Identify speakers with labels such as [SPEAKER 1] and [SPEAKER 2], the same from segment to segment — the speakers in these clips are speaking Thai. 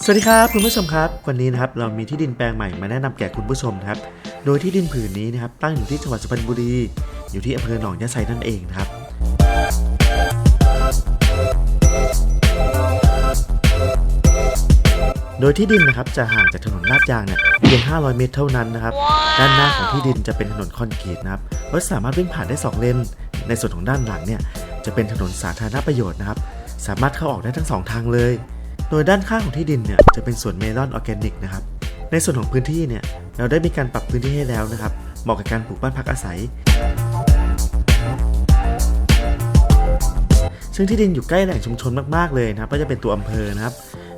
[SPEAKER 1] สวัสดีครับคุณผู้ชมครับ วันนี้นะครับเรามีที่ดินแปลงใหม่มาแนะนำแก่คุณผู้ชมนะครับ โดยที่ดินผืนนี้นะครับตั้งอยู่ที่จังหวัดสุพรรณบุรี อยู่ที่อำเภอหนองยะไซนั่นเองนะครับ โดยที่ดินนะครับจะห่างจากถนนลาดยางเนี่ยเพียง 500 เมตรเท่านั้นนะครับ ด้านหน้าของที่ดินจะเป็นถนนคอนกรีตนะครับรถสามารถวิ่งผ่านได้ 2 เลน ในส่วนของด้านหลังเนี่ยจะเป็นถนนสาธารณประโยชน์นะครับ สามารถเข้าออกได้ทั้งสองทางเลย โดยด้านข้างของที่ดินเนี่ยจะเป็นสวนเมลอนออร์แกนิกนะครับในส่วนของพื้นที่เนี่ยเราได้มีการปรับพื้นที่ให้แล้วนะครับเหมาะกับการปลูกบ้านพักอาศัย ซึ่งที่ดินอยู่ใกล้แหล่งชุมชนมากๆเลยนะครับก็จะเป็นตัวอำเภอนะครับ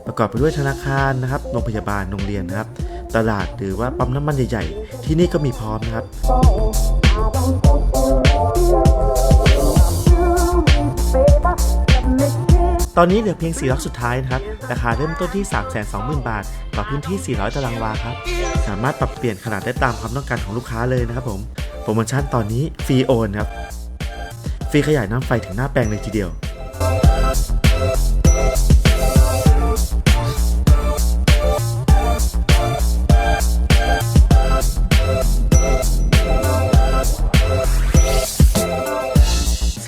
[SPEAKER 1] ประกอบไปด้วยธนาคารนะครับโรงพยาบาลโรงเรียนนะครับ ตลาดหรือว่าปั๊มน้ำมันใหญ่ๆ ที่นี่ก็มีพร้อมนะครับ ตอนนี้เหลือเพียง 4 ล็อกสุดท้ายนะครับ ราคาเริ่มต้นที่ 320,000 บาท ต่อพื้นที่ 400 ตารางวาครับ สามารถปรับเปลี่ยนขนาดได้ตามความต้องการของลูกค้าเลยนะครับผม โปรโมชั่นตอนนี้ฟรีโอนครับ ฟรีขยายน้ำไฟถึงหน้าแปลงเลยทีเดียว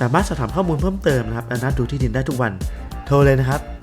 [SPEAKER 1] สามารถสอบถามข้อมูลเพิ่มเติมนะครับและนัดดูที่ดินได้ทุกวัน โทรเลยนะครับ